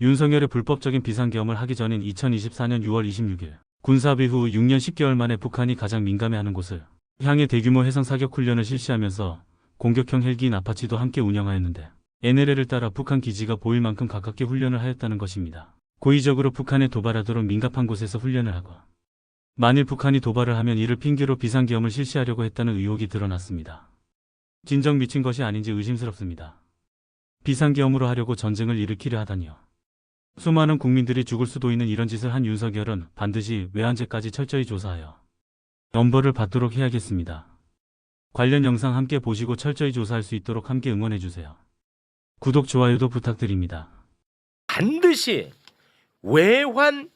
윤석열의 불법적인 비상계엄을 하기 전인 2024년 6월 26일 군사합의 후 6년 10개월 만에 북한이 가장 민감해하는 곳을 향해 대규모 해상 사격 훈련을 실시하면서 공격형 헬기인 아파치도 함께 운영하였는데 NLL을 따라 북한 기지가 보일 만큼 가깝게 훈련을 하였다는 것입니다. 고의적으로 북한에 도발하도록 민감한 곳에서 훈련을 하고 만일 북한이 도발을 하면 이를 핑계로 비상계엄을 실시하려고 했다는 의혹이 드러났습니다. 진정 미친 것이 아닌지 의심스럽습니다. 비상계엄으로 하려고 전쟁을 일으키려 하다니요. 수많은 국민들이 죽을 수도 있는 이런 짓을 한 윤석열은 반드시 외환죄까지 철저히 조사하여 엄벌을 받도록 해야겠습니다. 관련 영상 함께 보시고 철저히 조사할 수 있도록 함께 응원해주세요. 구독, 좋아요도 부탁드립니다. 반드시 외환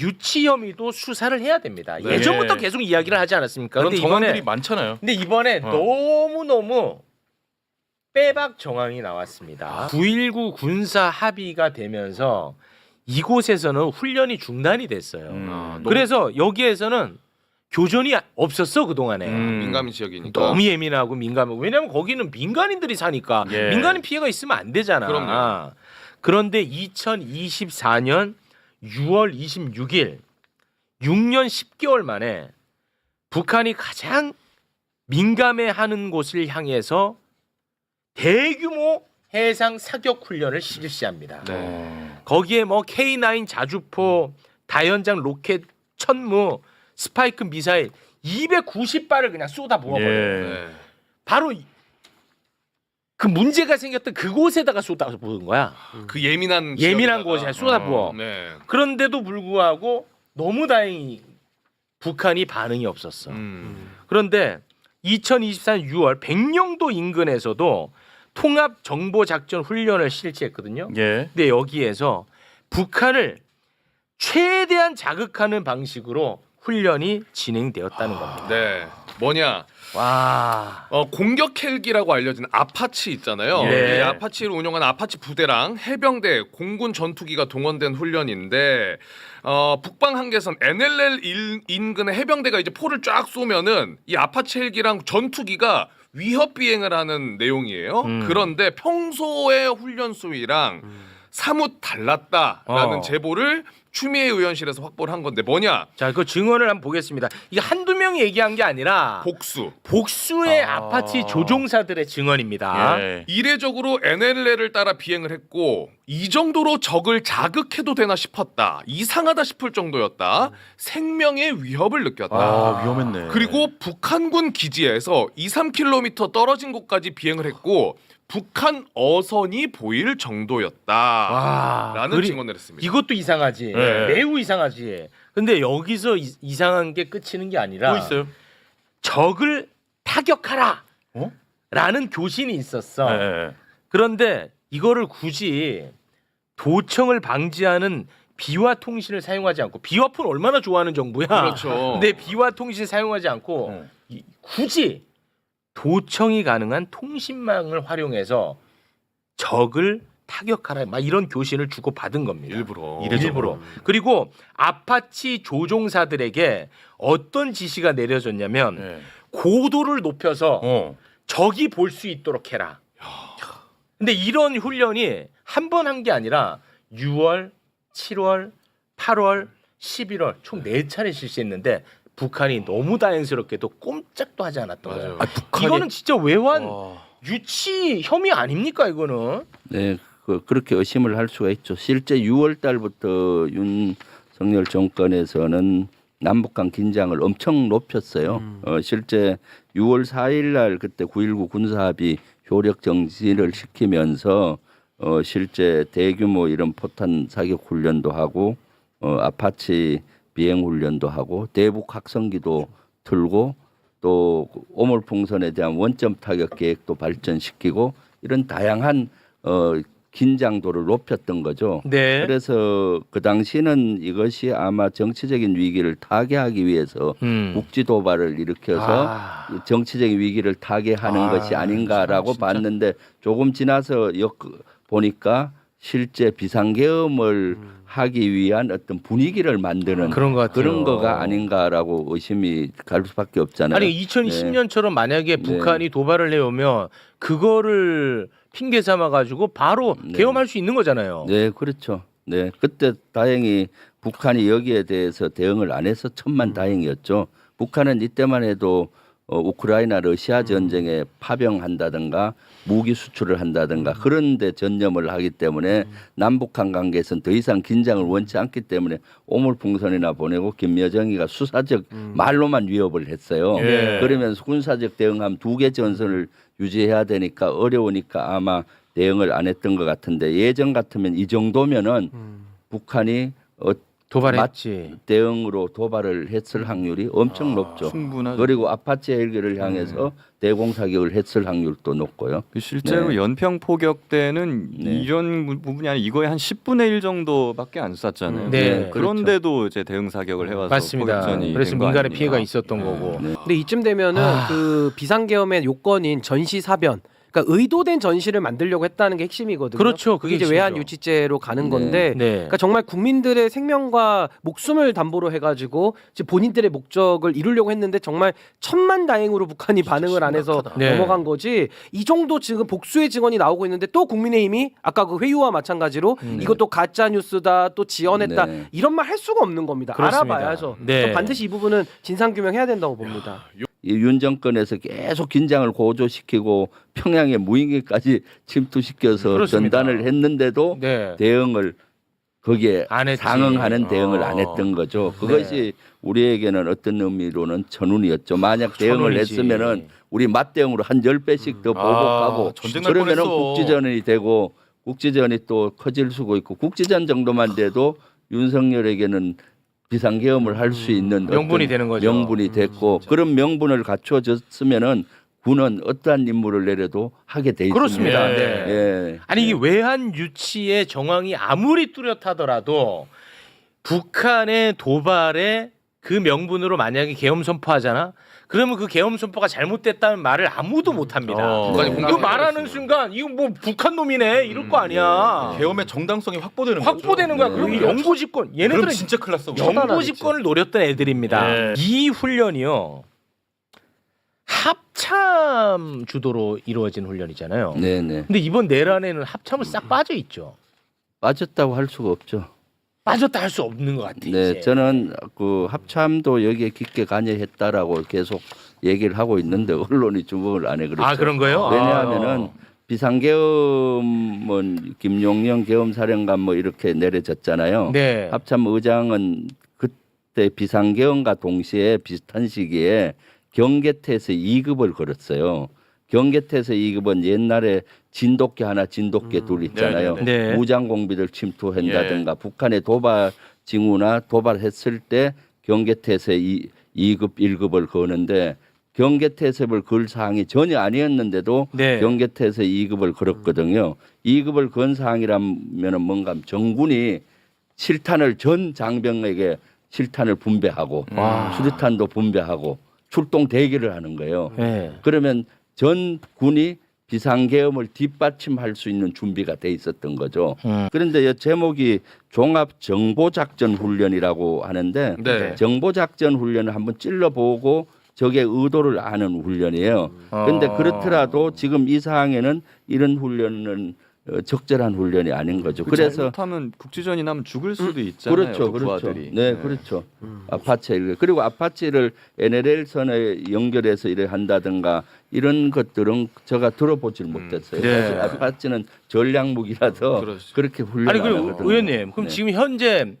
유치 혐의도 수사를 해야 됩니다. 네. 예전부터 계속 이야기를 하지 않았습니까? 그런 근데 정황들이 이번에 많잖아요. 근데 이번에 어. 너무 너무 빼박 정황이 나왔습니다. 9.19 군사 합의가 되면서 이곳에서는 훈련이 중단이 됐어요. 음. 아, 너무- 그래서 여기에서는 교전이 없었어 그 동안에. 음. 민감한 지역이니까. 너무 예민하고 민감하고 왜냐면 거기는 민간인들이 사니까 예. 민간인 피해가 있으면 안 되잖아. 그럼요. 그런데 2024년 6월 26일 6년 10개월 만에 북한이 가장 민감해하는 곳을 향해서 대규모 해상 사격 훈련을 실시합니다. 네. 거기에 뭐 K9 자주포, 다연장 로켓 천무, 스파이크 미사일 290발을 그냥 쏟아 부어버려요. 예. 네. 바로 이- 그 문제가 생겼던 그곳에다가 쏟아 부은 거야. 그 예민한 예민한 지역에다가. 곳에 쏟아부어. 어, 네. 그런데도 불구하고 너무 다행히 북한이 반응이 없었어. 음. 그런데 2024년 6월 백령도 인근에서도 통합 정보 작전 훈련을 실시했거든요. 예. 근데 여기에서 북한을 최대한 자극하는 방식으로 훈련이 진행되었다는 겁니다. 네. 뭐냐? 와. 어, 공격 헬기라고 알려진 아파치 있잖아요. 예. 이 아파치를 운영한 아파치 부대랑 해병대, 공군 전투기가 동원된 훈련인데 어, 북방 한계선 NLL 일- 인근의 해병대가 이제 포를 쫙 쏘면은 이 아파치 헬기랑 전투기가 위협 비행을 하는 내용이에요. 음. 그런데 평소의 훈련 수위랑 사뭇 달랐다라는 어. 제보를 추미애 의원실에서 확보를 한 건데 뭐냐? 자, 그 증언을 한번 보겠습니다. 이게 한두 명이 얘기한 게 아니라 복수. 복수의 아. 아... 파치 조종사들의 증언입니다. 예. 이례적으로 NLL을 따라 비행을 했고 이 정도로 적을 자극해도 되나 싶었다. 이상하다 싶을 정도였다. 생명의 위협을 느꼈다. 아, 위험했네. 그리고 북한군 기지에서 2, 3km 떨어진 곳까지 비행을 했고 북한 어선이 보일 정도였다. 와, 라는 그리- 증언을 했습니다. 이것도 이상하지. 네. 매우 이상하지. 근데 여기서 이, 이상한 게 끝이는 게 아니라 또 있어요? 적을 타격하라. 어? 라는 교신이 있었어. 예. 그런데 이거를 굳이 도청을 방지하는 비화 통신을 사용하지 않고 비화폰 얼마나 좋아하는 정부야. 그렇죠. 근데 비화 통신 사용하지 않고 어. 이- 굳이 도청이 가능한 통신망을 활용해서 적을 타격하라 막 이런 교신을 주고 받은 겁니다. 일부러. 일부러. 그리고 아파치 조종사들에게 어떤 지시가 내려졌냐면 예. 고도를 높여서 어. 적이 볼 수 있도록 해라. 근데 이런 훈련이 한 번 한 게 아니라 6월, 7월, 8월, 11월 총 네 차례 실시했는데 북한이 너무 다행스럽게도 꼼짝도 하지 않았던 맞아요. 거예요. 아, 북한이 이거는 진짜 외환 와. 유치 혐의 아닙니까 이거는? 네, 그, 그렇게 의심을 할 수가 있죠. 실제 6월 달부터 윤석열 정권에서는 남북 간 긴장을 엄청 높였어요. 어, 실제 6월 4일 날 그때 9.19 군사합의 효력 정지를 시키면서 어, 실제 대규모 이런 포탄 사격 훈련도 하고 어, 아파치 비행 훈련도 하고 대북 확성기도 틀고 또 오물풍선에 대한 원점 타격 계획도 발전시키고 이런 다양한 어, 긴장도를 높였던 거죠. 네. 그래서 그 당시는 이것이 아마 정치적인 위기를 타개하기 위해서 음. 국지 도발을 일으켜서 아. 정치적인 위기를 타개하는 아, 것이 아닌가라고. 봤는데 조금 지나서 역 보니까 실제 비상계엄을 하기 위한 어떤 분위기를 만드는 음. 그런 것 같아요. 그런 거가 아닌가라고 의심이 갈 수밖에 없잖아요. 아니 2010년처럼 만약에 네. 북한이 도발을 해오면 그거를 핑계 삼아 가지고 바로 네. 계엄할 수 있는 거잖아요. 네, 그렇죠. 네, 그때 다행히 북한이 여기에 대해서 대응을 안 해서 천만 다행이었죠. 북한은 이때만 해도 어, 우크라이나 러시아 전쟁에 파병한다든가 무기 수출을 한다든가 그런 데 전념을 하기 때문에 남북한 관계에서는 더 이상 긴장을 원치 않기 때문에 오물풍선이나 보내고 김여정이가 수사적 말로만 위협을 했어요. 예. 그러면서 군사적 대응하면 두개 전선을 유지해야 되니까 어려우니까 아마 대응을 안 했던 것 같은데 예전 같으면 이 정도면은 북한이 어, 도발했지. 대응으로 도발을 했을 확률이 엄청 높죠. 충분하죠. 그리고 아파치 헬기를 향해서 대공 사격을 했을 확률도 높고요. 그 실제로 네. 연평 포격 때는 네. 이런 부- 부분이 아니라 이거의 한 10분의 1 정도밖에 안 쐈잖아요. 네, 그렇죠. 그런데도 이제 대응 사격을 해와서 맞습니다. 포격전이 그래서 민간에? 피해가 있었던 거고. 네. 근데 이쯤 되면은 아. 그 비상계엄의 요건인 전시 사변 그러니까 의도된 전시를 만들려고 했다는 게 핵심이거든요. 그렇죠. 그게 그게 이제 핵심이죠. 외환 유치죄로 가는 네. 건데 네. 그러니까 정말 국민들의 생명과 목숨을 담보로 해가지고 본인들의 목적을 이루려고 했는데 정말 천만 다행으로 북한이 반응을 안 해서 네. 넘어간 거지 이 정도 지금 복수의 증언이 나오고 있는데 또 국민의힘이 아까 그 회유와 마찬가지로 이것도 가짜 뉴스다 또 지어냈다 네. 이런 말 할 수가 없는 겁니다. 그렇습니다. 알아봐야죠. 네. 전 반드시 이 부분은 진상 규명해야 된다고 봅니다. 이윤 정권에서 계속 긴장을 고조시키고 평양에 무인기까지 침투시켜서 그렇습니다. 전단을 했는데도 네. 대응을 거기에. 상응하는 대응을 어. 안 했던 거죠. 그것이 우리에게는 어떤 의미로는 천운이었죠. 만약 대응을. 했으면은 우리 맞대응으로 한 열배씩더 아, 보복하고 날 그러면은 뻔했어. 국지전이 되고 국지전이 또 커질 수가 있고 국지전 정도만 돼도 윤석열에게는 비상계엄을 할 수 있는 명분이 되는 거죠. 명분이 됐고 그런 명분을 갖춰졌으면은 군은 어떠한 임무를 내려도 하게 돼 있습니다. 그렇습니다. 네. 예. 아니 이 외환 유치의 정황이 아무리 뚜렷하더라도 북한의 도발에 그 명분으로 만약에 계엄 선포하잖아. 그러면 그 계엄 선포가 잘못됐다는 말을 아무도 못 합니다. 어. 북한이 그 공격을 말하는. 순간 이거 뭐 북한 놈이네 이럴 거 아니야. 계엄의 정당성이 확보되는 확보되는 거야. 네. 그리고 영구 집권. 그럼 얘네들은 진짜 큰일 났어. 우리. 영구 집권을 노렸던 애들입니다. 네. 이 훈련이요. 합참 주도로 이루어진 훈련이잖아요. 네, 네. 근데 이번 내란에는 합참을 싹 빠져 있죠. 빠졌다고 할 수가 없죠. 빠졌다 할 수 없는 것 같아. 네, 이제. 저는 그 합참도 여기에 깊게 관여했다라고 계속 얘기를 하고 있는데 언론이 주목을 안 해 그렇죠. 아 그런 거요? 왜냐하면은 비상계엄은 김용영 계엄사령관 뭐 이렇게 내려졌잖아요. 아, 네. 합참 의장은 그때 비상계엄과 동시에 비슷한 시기에 경계태에서 2급을 걸었어요. 경계태에서 2급은 옛날에 진돗개 하나, 진돗개 둘 있잖아요. 음, 네. 무장 공비를 침투한다든가 북한의 도발 징후나 도발했을 때 경계태에서 2, 2급, 1급을 거는데 경계태세를 걸 사항이 전혀 아니었는데도 네. 경계태에서 2급을 걸었거든요. 2급을 건 사항이라면은 뭔가 정군이 실탄을 전 장병에게 실탄을 분배하고 와. 수류탄도 분배하고 출동 대기를 하는 거예요. 네. 그러면 전 군이 비상계엄을 뒷받침할 수 있는 준비가 돼 있었던 거죠. 음. 그런데 이 제목이 종합 정보작전 훈련이라고 하는데 네. 정보작전 훈련을 한번 찔러보고 적의 의도를 아는 훈련이에요. 그런데 어. 그렇더라도 지금 이 상황에는 이런 훈련은 어, 적절한 훈련이 아닌 거죠. 그래서 잘못하면 국지전이 나면 죽을 수도 있잖아요. 그렇죠, 그 그렇죠. 부하들이. 네, 그렇죠. 아파치 그리고 아파치를 NLL 선에 연결해서 일을 한다든가 이런 것들은 제가 들어보질 못했어요. 네. 사실 아파치는 전략 무기라서 그렇죠. 그렇게 훈련 아니 안 그리고 하거든요. 의원님 그럼 네. 지금 현재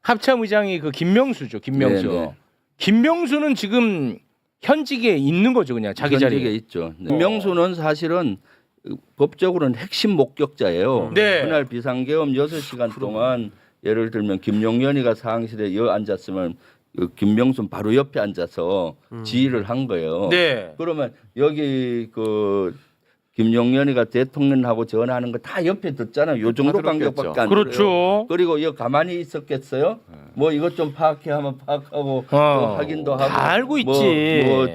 합참 의장이 그 김명수죠. 김명수. 네, 네. 김명수는 지금 현직에 있는 거죠, 그냥 자기 현직에 자리에. 있죠. 네. 명수는 사실은 법적으로는 핵심 목격자예요. 네. 그날 비상계엄 6시간 동안 예를 들면 김용현이가 상실에 여 앉았으면 그 김명수는 바로 옆에 앉아서 지휘를 한 거예요. 네. 그러면 여기 그 김용현이가 대통령하고 전화하는 거 다 옆에 듣잖아요. 요 정도. 간격밖에 안. 그렇죠. 그리고 이거 가만히 있었겠어요? 뭐 이것 좀 파악해 하면 파악하고 또 어, 확인도 하고 다 알고 뭐, 있지. 뭐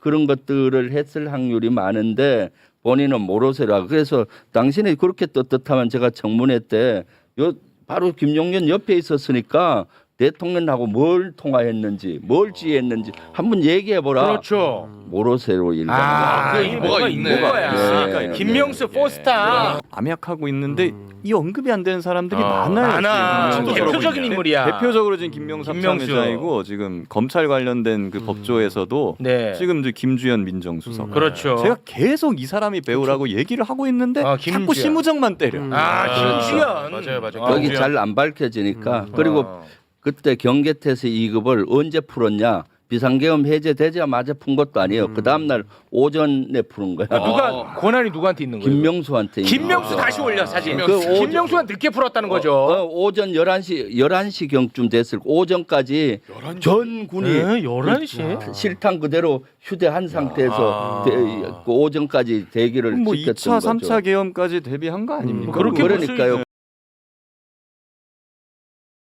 그런 것들을 했을 확률이 많은데 본인은 모르세라. 그래서 당신이 그렇게 떳떳하면 제가 청문회 때 요 바로 김용현 옆에 있었으니까 대통령하고 뭘 통화했는지 뭘 지휘했는지 한번 얘기해 보라. 그렇죠. 모로세로 일당. 아, 그이 뭐가 뭐가 있네. 있는 거야. 네, 네, 김명수 네. 포스타. 암약하고 있는데 음. 이 언급이 안 되는 사람들이 어, 많아요. 많아. 지금. 진짜 대표적인. 인물이야. 대표적으로 지금 김명수 김명수. 합참의장이고 지금 검찰 관련된 그 법조에서도 네. 지금 이제 김주현 민정수석. 그렇죠. 제가 계속 이 사람이 배우라고 얘기를 하고 있는데 아, 자꾸 김주현. 심우정만 때려. 음. 아, 그렇죠. 김주현. 맞아요, 맞아요. 아, 여기. 잘 안 밝혀지니까 음. 그리고 어. 그때 경계태세 2급을 언제 풀었냐? 비상계엄 해제되자마자 푼 것도 아니에요. 그 다음 날 오전에 푸는 거야. 그 누가 어. 권한이 누구한테 있는 거예요? 김명수한테. 김명수. 다시 올려 사진. 김명수. 그 오- 김명수가 늦게 풀었다는 거죠. 어, 오전 11시 11시 경쯤 됐을 거 오전까지 전 군이 네, 11시에? 실탄 그대로 휴대한 상태에서 대- 그 오전까지 대기를 뭐 지켰던 2차, 거죠. 3차 계엄까지 대비한 거 아닙니까? 그렇게 볼수 그러니까요.